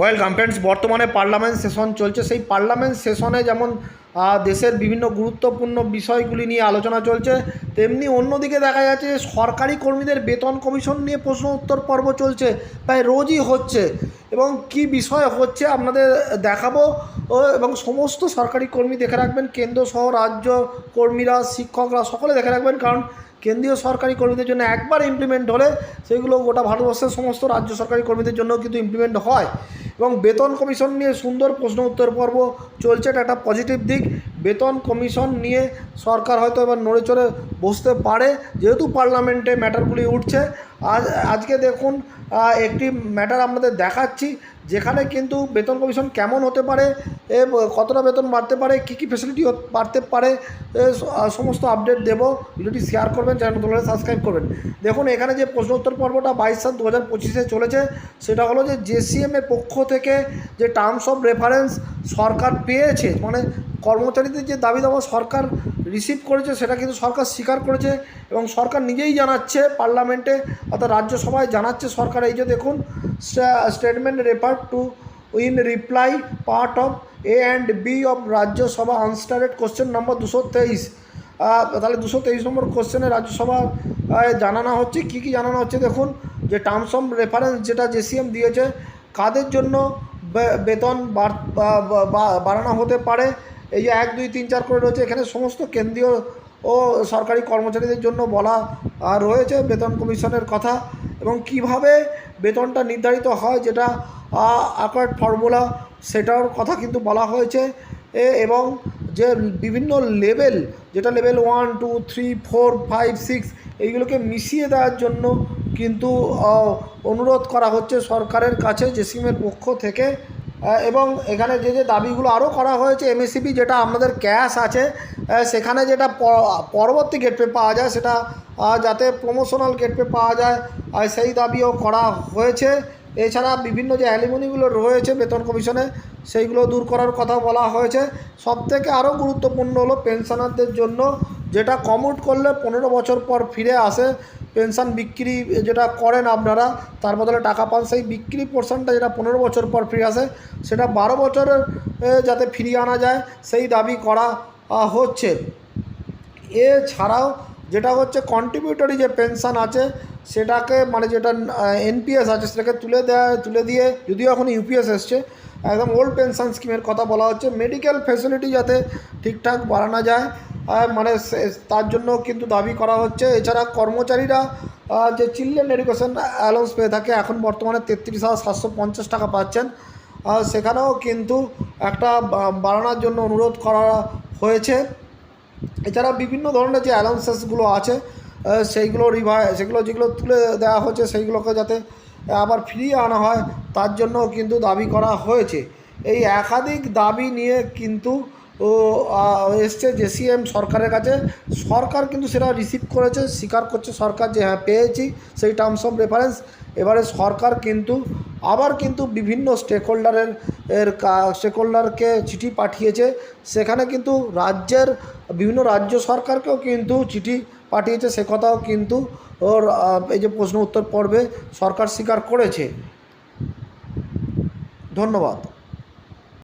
Welcome friends বর্তমানে parliament session চলছে। সেই পার্লামেন্ট সেশনে যেমন দেশের বিভিন্ন গুরুত্বপূর্ণ বিষয়গুলি নিয়ে আলোচনা চলছে, তেমনি অন্যদিকে দেখা যাচ্ছে যে সরকারি কর্মীদের বেতন কমিশন নিয়ে প্রশ্ন উত্তর পর্ব চলছে, প্রায় রোজই হচ্ছে। এবং কি বিষয় হচ্ছে আপনাদের দেখাবো এবং সমস্ত সরকারি কর্মী দেখে রাখবেন, কেন্দ্র সহ রাজ্য কর্মীরা, শিক্ষকরা, সকলে দেখে রাখবেন। কারণ কেন্দ্রীয় সরকারি কর্মীদের জন্য একবার ইমপ্লিমেন্ট হলে, সেগুলো গোটা ভারতবর্ষের সমস্ত রাজ্য সরকারি কর্মীদের জন্য কিন্তু ইমপ্লিমেন্ট হয়। এবং বেতন কমিশন নিয়ে সুন্দর প্রশ্ন উত্তর পর্ব চলছে। এটা একটা পজিটিভ দিক। বেতন কমিশন নিয়ে সরকার হয়তো এবার নড়ে চড়ে বসতে পারে। যেহেতু পার্লামেন্টে ম্যাটারগুলি উঠছে, আজ, আজকে দেখুন একটি ম্যাটার আপনাদের দেখাচ্ছি, যেখানে কিন্তু বেতন কমিশন কেমন হতে পারে, এ, কতটা বেতন বাড়তে পারে, কী কী ফেসিলিটি বাড়তে পারে সমস্ত আপডেট দেবো। ভিডিওটি শেয়ার করবেন চ্যানেল নতুন সাবস্ক্রাইব করবেন। দেখুন, এখানে যে প্রশ্ন উত্তর পর্বটা বাইশ সাত দু হাজার পঁচিশে চলেছে, সেটা হলো যে জেসিএম এর পক্ষ থেকে যে টার্মস অফ রেফারেন্স সরকার পেয়েছে মানে কর্মচারীদের যে দাবি দাবা সরকার রিসিভ করেছে, সেটা কিন্তু সরকার স্বীকার করেছে এবং সরকার নিজেই জানাচ্ছে পার্লামেন্টে অর্থাৎ রাজ্যসভায় জানাচ্ছে সরকার। এই যে দেখুন statement refer to in reply part of A and B of Rajya Sabha unstarred question number দুশো তেইশ। তাহলে দুশো তেইশ নম্বর কোশ্চেনে রাজ্যসভা জানানো হচ্ছে, কী কী জানানো হচ্ছে দেখুন, যে টার্মস অফ রেফারেন্স যেটা জেসিএম দিয়েছে, কাদের জন্য বেতন বাড়ানো হতে পারে এই যে এক, দুই, তিন, চার করে রয়েছে, এখানে সমস্ত কেন্দ্রীয় ও সরকারি কর্মচারীদের জন্য বলা রয়েছে বেতন কমিশনের কথা এবং কীভাবে বেতনটা নির্ধারিত হয় যেটা আকার ফর্মুলা সেটার কথা কিন্তু বলা হয়েছে। এবং যে বিভিন্ন লেভেল যেটা level one two three four five six এইগুলোকে মিশিয়ে দেওয়ার জন্য কিন্তু অনুরোধ করা হচ্ছে সরকারের কাছে, জেসিমের পক্ষ থেকে। এবং এখানে যে যে দাবিগুলো আরও করা হয়েছে এমএসিপি যেটা আমাদের ক্যাশ আছে সেখানে যেটা প- পরবর্তী গেটপে পাওয়া যায়, সেটা যাতে প্রমোশনাল গেটপে পাওয়া যায় সেই দাবিও করা হয়েছে। এছাড়া বিভিন্ন যে অ্যালিমনিগুলো রয়েছে বেতন কমিশনে, সেইগুলো দূর করার কথা বলা হয়েছে। সবথেকে আরও গুরুত্বপূর্ণ হলো পেনশনারদের জন্য, যেটা কমোট করলে পনেরো বছর পর ফিরে আসে পেনশন বিক্রি যেটা করেন আপনারা, তার বদলে টাকা পান, সেই বিক্রি পোর্শনটা যেটা পনেরো বছর পর ফিরে আসে, সেটা বারো বছরের যাতে ফিরিয়ে আনা যায়, সেই দাবি করা হচ্ছে। এছাড়াও যেটা হচ্ছে কন্ট্রিবিউটরি যে পেনশন আছে, সেটাকে মানে যেটা এনপিএস আছে, সেটাকে তুলে দেওয়া তুলে দিয়ে যদিও এখন ইউপিএস এসছে, একদম ওল্ড পেনশন স্কিমের কথা বলা হচ্ছে মেডিকেল ফেসিলিটি যাতে ঠিকঠাক বাড়ানো যায় মানে তার জন্য কিন্তু দাবি করা হচ্ছে। এছাড়া কর্মচারীরা যে চিলড্রেন এডুকেশন অ্যালাউন্স পেয়ে থাকে, এখন বর্তমানে তেত্রিশ হাজার সাতশো পঞ্চাশ টাকা পাচ্ছেন। সেখানেও কিন্তু একটা বাড়ানোর জন্য অনুরোধ করা হয়েছে। এছাড়া বিভিন্ন ধরনের যে অ্যালাউন্সেসগুলো আছে সেইগুলো রিভাই, সেগুলো যেগুলো তুলে দেওয়া হচ্ছে, সেইগুলোকে যাতে আবার ফিরিয়ে আনা হয়, তার জন্য কিন্তু দাবি করা হয়েছে। এই একাধিক দাবি নিয়ে কিন্তু ও এসছে জেসিএম সরকারের কাছে। সরকার কিন্তু সেটা রিসিভ করেছে, স্বীকার করছে সরকার যে হ্যাঁ পেয়েছি, সেই টার্মস অফ রেফারেন্স এবারে সরকার কিন্তু, আবার কিন্তু বিভিন্ন স্টেক হোল্ডারের এর স্টেক হোল্ডারকে চিঠি পাঠিয়েছে। সেখানে কিন্তু রাজ্যের, বিভিন্ন রাজ্য সরকারকেও কিন্তু চিঠি পাঠিয়েছে। সে কথাও কিন্তু ওর এই যে প্রশ্ন উত্তর পর্বে সরকার স্বীকার করেছে। ধন্যবাদ।